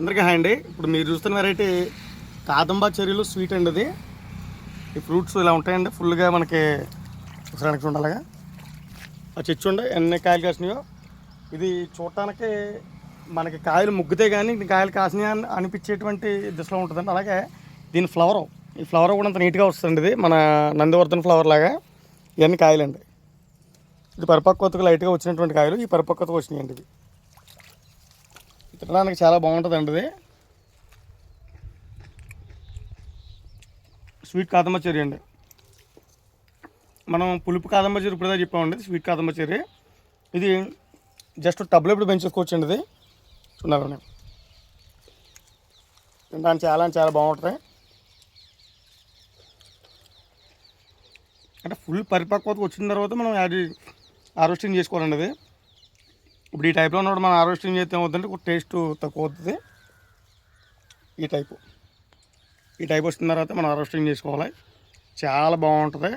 అందరికీ హాయ్ అండి. ఇప్పుడు మీరు చూస్తున్న వెరైటీ కాదంబా చెర్రీలు స్వీట్ అండి ఇది ఈ ఫ్రూట్స్ ఇలా ఉంటాయండి. ఫుల్గా మనకి ఒకసారి ఉండాలిగా. ఆ చెచ్చు ఉండే ఎన్ని కాయలు కాసినాయో. ఇది చూడటానికి మనకి కాయలు ముగ్గితే కానీ కాయలు కాసినాయి అని అనిపించేటువంటి దిశలో ఉంటుందండి. అలాగే దీని ఫ్లవర్ ఈ ఫ్లవర్ కూడా అంత నీట్గా వస్తుంది ఇది. మన నందివర్ధన్ ఫ్లవర్ లాగా. ఇవన్నీ కాయలండి. ఇది పరిపక్వతకు లైట్గా వచ్చినటువంటి కాయలు. ఈ పరిపక్వతకు వచ్చినాయండి ఇది తినడానికి చాలా బాగుంటుంది ఇది. స్వీట్ కాదమ్మ చెర్రీ అండి. మనం పులుపు కాదమ్మ చెర్రీ ఇప్పుడుదా చెప్పామండి స్వీట్ కాదమ్మ చెర్రీ. ఇది జస్ట్ టబ్లో ఇప్పుడు పెంచుకోవచ్చు అండి ఇది. చూడాలని తినడానికి చాలా అంటే చాలా బాగుంటుంది. అంటే ఫుల్ పరిపక్వతకు వచ్చిన తర్వాత మనం యాడ్ హార్వెస్టింగ్ చేసుకోవాలండి అది ఇప్పుడు ఈ టైప్లో ఉన్నప్పుడు మనం హార్వెస్టింగ్ చేస్తే ఏమవుతుందంటే టేస్ట్ తక్కువ అవుతుంది. ఈ టైపు ఈ టైప్ వచ్చిన తర్వాత మనం హార్వెస్టింగ్ చేసుకోవాలి. చాలా బాగుంటుంది.